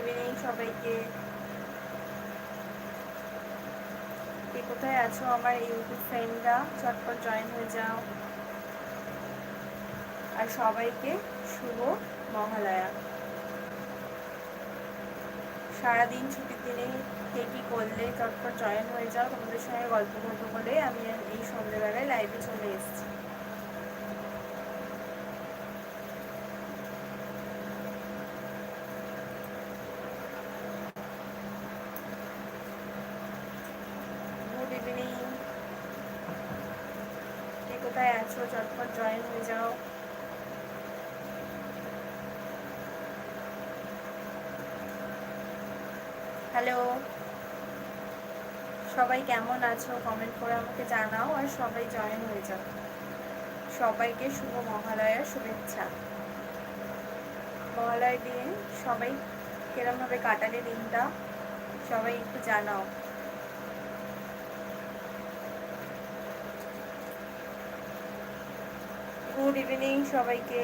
Evening সবাইকে। কে কোথায় আছো? আমার ইউটিউব ফ্রেন্ডরা চটপট জয়েন হয়ে যাও। আর সবাইকে শুভ মহালয়া। সারাদিন ছুটির দিনে কে কী করলে চটপট জয়েন হয়ে যাও, তোমাদের সঙ্গে গল্প করব বলে আমি এই সন্ধ্যেবেলায় লাইভে চলে এসেছি গুড ইভিনিং কে কোথায় আছো? চটপট জয়েন হয়ে যাও। হ্যালো সবাই কেমন আছো? কমেন্ট করে আমাকে জানাও আর সবাই জয়েন হয়ে যাও। সবাইকে শুভ মহালয়ার শুভেচ্ছা। মহালয়ার দিন সবাই কিরমভাবে কাটালে দিনটা? সবাই একটু জানাও। গুড ইভিনিং সবাইকে।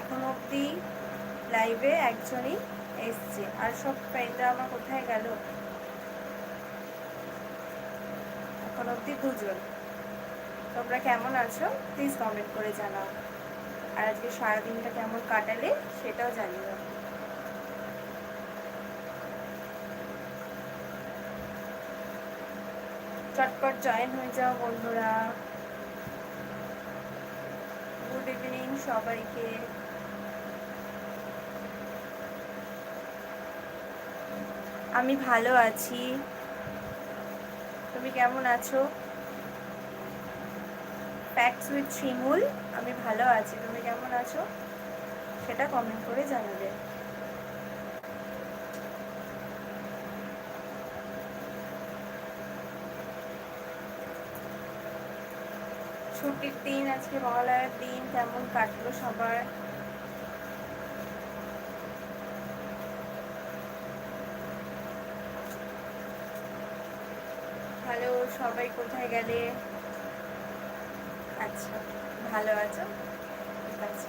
এখন অবধি লাইভে একজনই এসছে। আর সব ফ্রেন্ডরা আমার কোথায় গেল? এখন অবধি দুজন। তোমরা কেমন আছো? প্লিজ কমেন্ট করে জানাও। আর আজকে সারাদিনটা কেমন কাটালে সেটাও জানিও। চটপট জয়েন হয়ে যাও বন্ধুরা। গুড ইভিনিং সবাইকে। আমি ভালো আছি। তুমি কেমন আছো? ফ্যাক্টস উইথ শিমুল আমি ভালো আছি। তুমি কেমন আছো? সেটা কমেন্ট করে জানাবে। ছুটির দিন, আজকে মহালয়ার দিন, কেমন কাটলো সবার? হ্যালো, সবাই কোথায় গেলে? আচ্ছা ভালো আছো? ঠিক আছে।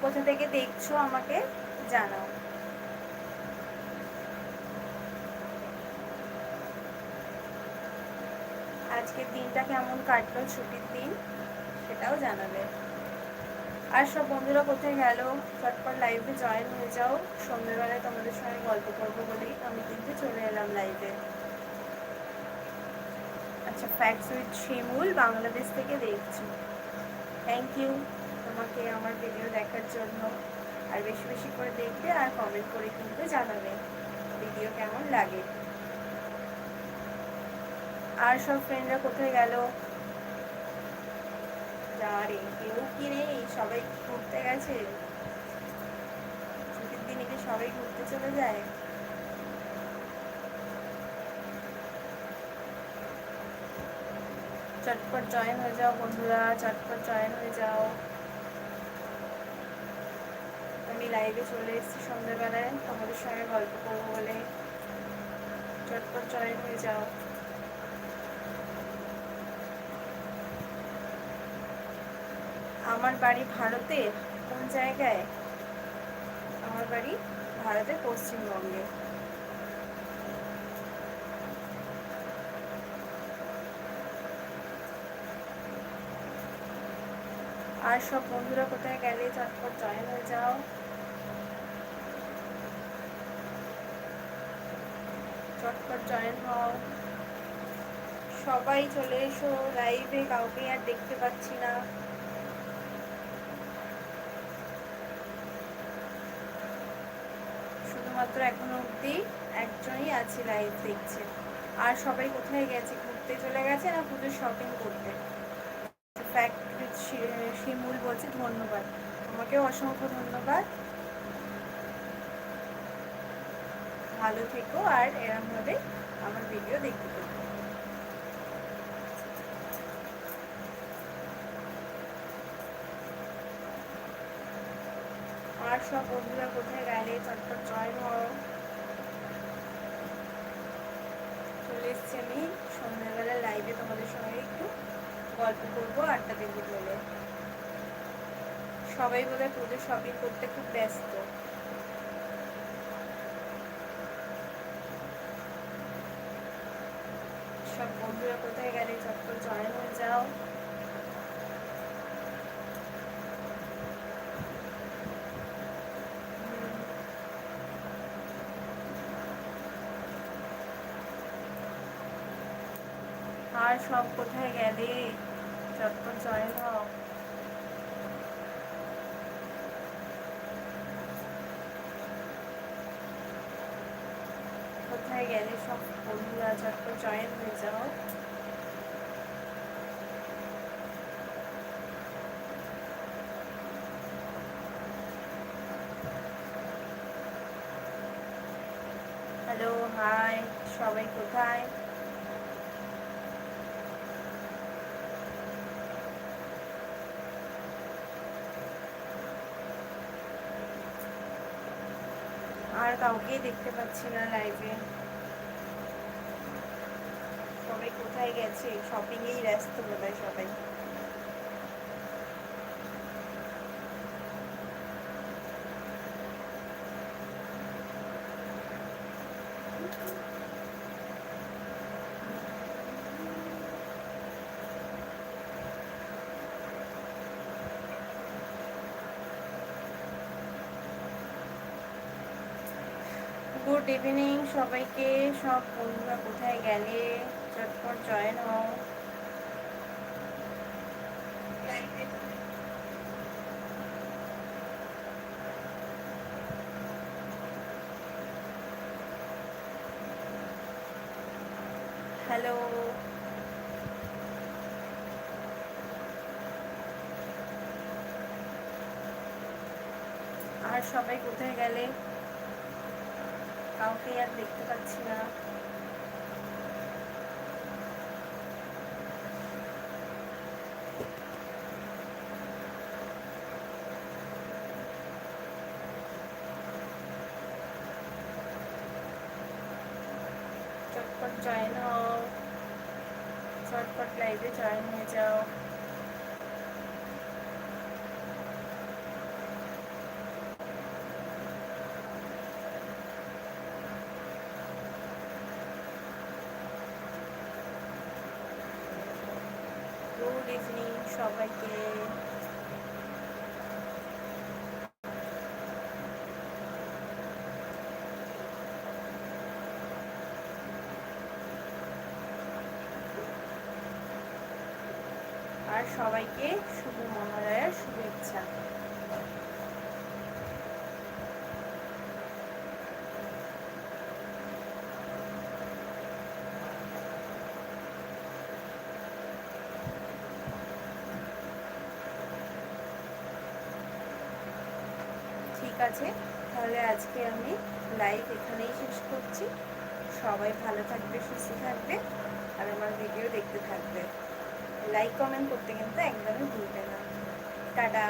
কোথা থেকে দেখছ আমাকে জানাও। আজকের দিনটা কেমন কাটলো ছুটির দিন সেটাও জানাবে। আর সব বন্ধুরা কোথায় গেল? চটপট লাইভে জয়েন হয়ে যাও। সন্ধ্যেবেলায় তোমাদের সঙ্গে গল্প করব বলেই আমি কিন্তু চলে এলাম লাইভে আচ্ছা ফ্যাক্টস উইথ শিমুল বাংলাদেশ থেকে দেখছি। থ্যাংক ইউ তোমাকে আমার ভিডিও দেখার জন্য। আর বেশি বেশি করে দেখবে আর কমেন্ট করে কিন্তু জানাবে। ভিডিও কেমন লাগে? আর সব ফ্রেন্ডরা কোথায় গেল? রে কেউ কি নেই, সবাই ঘুরতে গেছে? ছুটির দিনে কি সবাই ঘুরতে চলে যায়? চটপট জয়েন হয়ে যাও বন্ধুরা, চটপট জয়েন হয়ে যাও। আমি লাইভে চলে এসেছি সন্ধ্যেবেলায়, তোমাদের সঙ্গে গল্প করব বলে। চটপট জয়েন হয়ে যাও। আমার বাড়ি ভারতের কোন জায়গায়? আমার বাড়ি ভারতের পশ্চিমবঙ্গে। আর সব বন্ধুরা কোথায় গেলে চটপট জয়েন হয়ে যাও। চটপট জয়েন হও। সবাই চলে এসো লাইভে কাউকে আর দেখতে পাচ্ছি না। শুধুমাত্র এখন অব্দি একজনই আছে লাইভ দেখছে। আর সবাই কোথায় গেছে, ঘুরতে চলে গেছে না পুজো শপিং করতে? শিমুল বলছে ধন্যবাদ। তোমাকে অসংখ্য ধন্যবাদ। ভালো থেকো আর এরমভাবে আমার ভিডিও দেখতে থেকো আর সব বন্ধুরা, কোথায় গেলে? চটপট জয়েন হও। চলে এসছি আমি সন্ধ্যাবেলা লাইভে তোমাদের সঙ্গে একটু গল্প করব, আড্ডা দেবো বলে। সবাই বলে পুজোর শপিং করতে খুব ব্যস্ত। সব বন্ধুরা কোথায় গেলে? চটপট জয়েন হয়ে যাও। আর সব কোথায় গেলে? চটপট জয়েন হও কোথায় গেলে সব বন্ধুরা চটপট জয়েন হয়ে যাও? হ্যালো হাই সবাই কোথায়? আর কাউকেই দেখতে পাচ্ছি না লাইভে সবাই কোথায় গেছে? শপিংয়েই ব্যস্ত বোধহয় সবাই। গুড ইভিনিং সবাইকে। সব বন্ধুরা কোথায় গেলে? চটপট জয়েন হও। হ্যালো। আর সবাই কোথায় গেলে? কাউকে আর দেখতে পাচ্ছি না। চটপট জয়েন হও। চটপট লাইভে জয়েন হয়ে যাও গুড ইভিনিং সবাইকে। আর সবাইকে শুভ মহালয়ার শুভেচ্ছা। আছে তাহলে আজকে আমি লাইভ এখানেই শেষ করছি। সবাই ভালো থাকবে, সুস্থ থাকবে, আর আমার ভিডিও দেখতে থাকবে। লাইক কমেন্ট করতে কিন্তু একদমই ভুলবে না। টাটা!